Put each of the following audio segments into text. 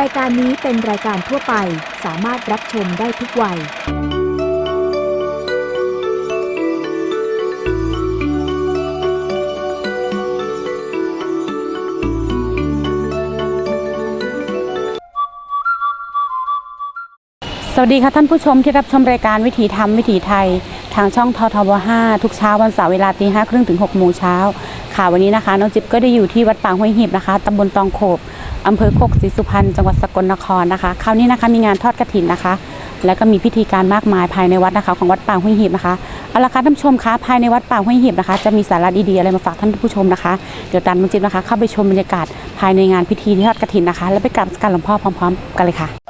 รายการนี้เป็นรายการทั่วไปสามารถรับชมได้ทุกวัย สวัสดีค่ะท่านผู้ชมที่รับชมรายการวิถีธรรมวิถีไทย ทางช่องททบ5ทุกเช้าวันเสาร์เวลาตีห้าครึ่งถึง6โมงเช้าค่ะวันนี้นะคะน้องจิ๊บก็ได้อยู่ที่วัดป่าห้วยหีบนะคะตำบลตองโขบ อำเภอโคกศรีสุพรรณจังหวัดสกลนครนะคะ คราวนี้นะคะมีงานทอดกระถินนะคะ แล้วก็มีพิธีการมากมายภายในวัดนะคะ ของวัดป่าห้วยหีบนะคะเอาละค่ะท่านผู้ชมคะภายในวัดป่าห้วยหีบนะคะ จะมีสาระดีๆอะไรมาฝากท่านผู้ชมนะคะเดี๋ยวตามมุจิบนะคะ เข้าไปชมบรรยากาศภายในงานพิธีทอดกระถินนะคะ แล้วไปกราบสักการหลวงพ่อพร้อม ๆ กันเลยค่ะ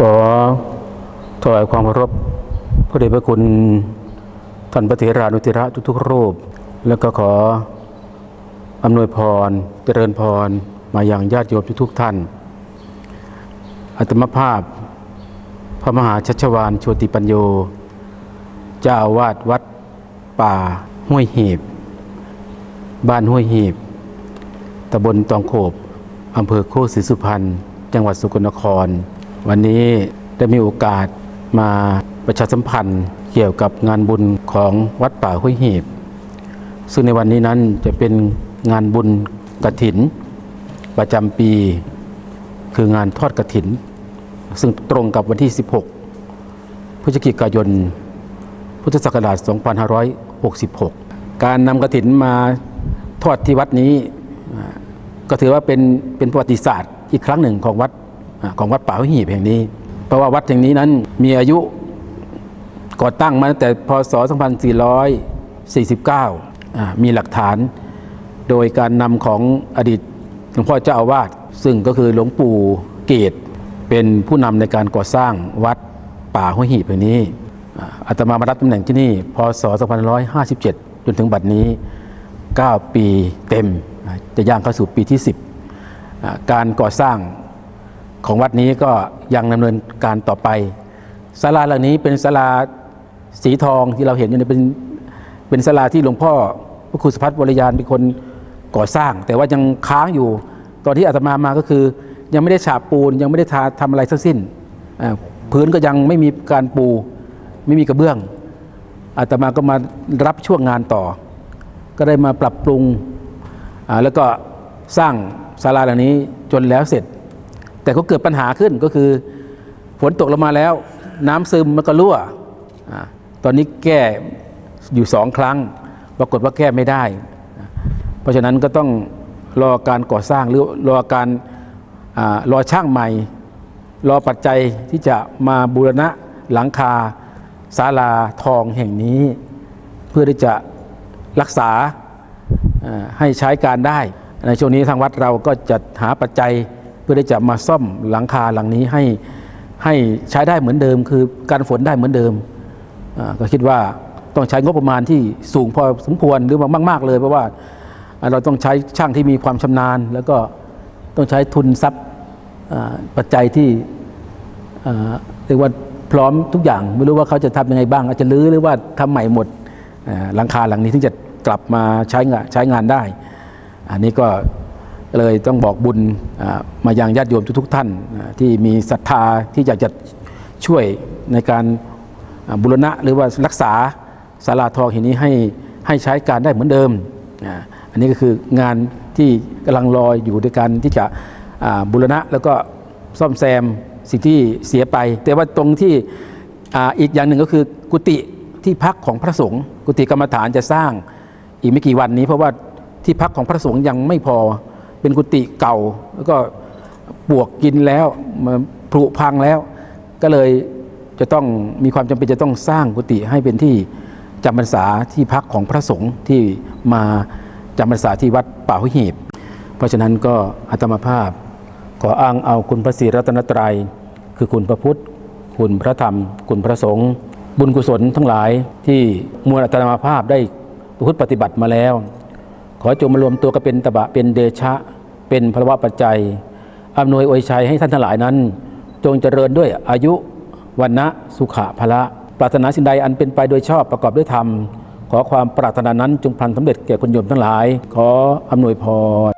ขอถวายความเคารพพระเดชพระคุณท่านพระเถรานุเถระทุกๆรูป แล้วก็ขออำนวยพร เจริญพร มาอย่างญาติโยมทุกๆท่าน อัตมภาพ พระมหาชัชวานโชติปัญโย เจ้าอาวาสวัดป่าห้วยหีบ บ้านห้วยหีบ ตำบลตองโขบอำเภอโคกศรีสุพรรณ จังหวัดสกลนคร วันนี้ได้มีโอกาสมาประชาสัมพันธ์เกี่ยวกับงานบุญของวัดป่าห้วยหีบ ซึ่งในวันนี้นั้นจะเป็นงานบุญกระถิน ประจำปี คืองานทอดกระถิน ซึ่งตรงกับวันที่ 16 พฤศจิกายน พุทธศักราช 2566 การนำกระถินมาทอดที่วัดนี้ ก็ถือว่าเป็นเป็นประวัติศาสตร์อีกครั้งหนึ่งของวัด ของวัดป่าหัวหีบแห่งนี้ เพราะว่าวัดแห่งนี้นั้นมีอายุก่อตั้งมาตั้งแต่พศ 2449อ่ามีหลักฐาน โดยการนำของอดีตหลวงพ่อเจ้าอาวาสซึ่งก็คือหลวงปู่เกตเป็นผู้นำในการก่อสร้างวัดป่าห้วยหีบแห่งนี้อาตมามารับตำแหน่งที่นี่พศ 2557 จนถึงบัดนี้ 9 ปีเต็มจะย่างเข้าสู่ปีที่ 10 การก่อสร้าง ของวัดนี้ก็ยังดำเนินการต่อไปศาลาหลังนี้เป็นศาลาสีทองที่เราเห็นอยู่เนเป็นเป็นศาลาที่หลวงพ่อพระครูสุพัฒน์วรยานเป็นคนก่อสร้าง แต่ว่ายังค้างอยู่ ตอนที่อาตมามาก็คือ ยังไม่ได้ฉาบปูนยังไม่ได้ทาทำอะไรทั้งสิ้นพื้นก็ยังไม่มีการปูไม่มีกระเบื้องอาตมาก็มารับช่วงงานต่อ ก็ได้มาปรับปรุงแล้วก็สร้างศาลาหลังนี้จนแล้วเสร็จ แต่ก็เกิดปัญหาขึ้นก็คือฝนตกลงมาแล้ว น้ำซึมมันก็รั่วอตอนนี้แก้อยู่สองครั้ง ปรากฏว่าแก้ไม่ได้ เพราะฉะนั้นก็ต้องรอการก่อสร้างหรือรอการอรอช่างใหม่ รอปัจจัยที่จะมาบูรณะหลังคาศาลาทองแห่งนี้ เพื่อที่จะรักษาให้ใช้การได้ ในช่วงนี้ทางวัดเราก็จะหาปัจจัย เพื่อที่จะมาซ่อมหลังคาหลังนี้ให้ให้ใช้ได้เหมือนเดิม คือการฝนได้เหมือนเดิมก็คิดว่าต้องใช้งบประมาณที่สูงพอสมควรหรือว่ามาก ๆ เลย เพราะว่าเราต้องใช้ช่างที่มีความชำนาญ แล้วก็ต้องใช้ทุนทรัพย์ปัจจัยที่เรียกว่าพร้อมทุกอย่าง ไม่รู้ว่าเขาจะทำยังไงบ้าง อาจจะรื้อหรือว่าทำใหม่หมดหลังคาหลังนี้ถึงจะกลับมาใช้งานใช้งานได้ อันนี้ก็ เลยต้องบอกบุญอ่ามายังญาติโยมทุกๆท่านที่มีศรัทธาที่อยากจะช่วยในการบุรณะหรือว่ารักษาศาลาทองแห่งนี้ให้ให้ใช้การได้เหมือนเดิม อันนี้ก็คืองานที่กำลังรอยอยู่ในการที่จะบุรณะแล้วก็ซ่อมแซมสิ่งที่เสียไป แต่ว่าตรงที่อีกอย่างหนึ่งก็คือกุฏิที่พักของพระสงฆ์กุฏิกรรมฐานจะสร้างอีกไม่กี่วันนี้ เพราะว่าที่พักของพระสงฆ์ยังไม่พอ เป็นกุฏิเก่า แล้วก็ปลวกกินแล้วมันผุพังแล้ว ก็เลยจะต้องมีความจำเป็นจะต้องสร้างกุฏิให้เป็นที่จำพรรษาที่พักของพระสงฆ์ที่มาจำพรรษาที่วัดป่าหุหีบ เพราะฉะนั้นก็อาตมาภาพ ขออ้างเอาคุณพระศรีรัตนตรัย คือคุณพระพุทธ คุณพระธรรม คุณพระสงฆ์บุญกุศลทั้งหลายที่มวลอาตมาภาพได้ประพฤติปฏิบัติมาแล้วขขอจงมารวมตัวกันเป็นตบะเป็นเดชะ เป็นพลวะปัจจัยอำนวยอวยชัยให้ท่านทั้งหลายนั้น จงเจริญด้วยอายุวันนะสุขะพละปรารถนาสิ่งใดอันเป็นไปโดยชอบประกอบด้วยธรรม ขอความปรารถนานั้นจงพลันสำเร็จแก่คนโยมทั้งหลาย ขออำนวยพร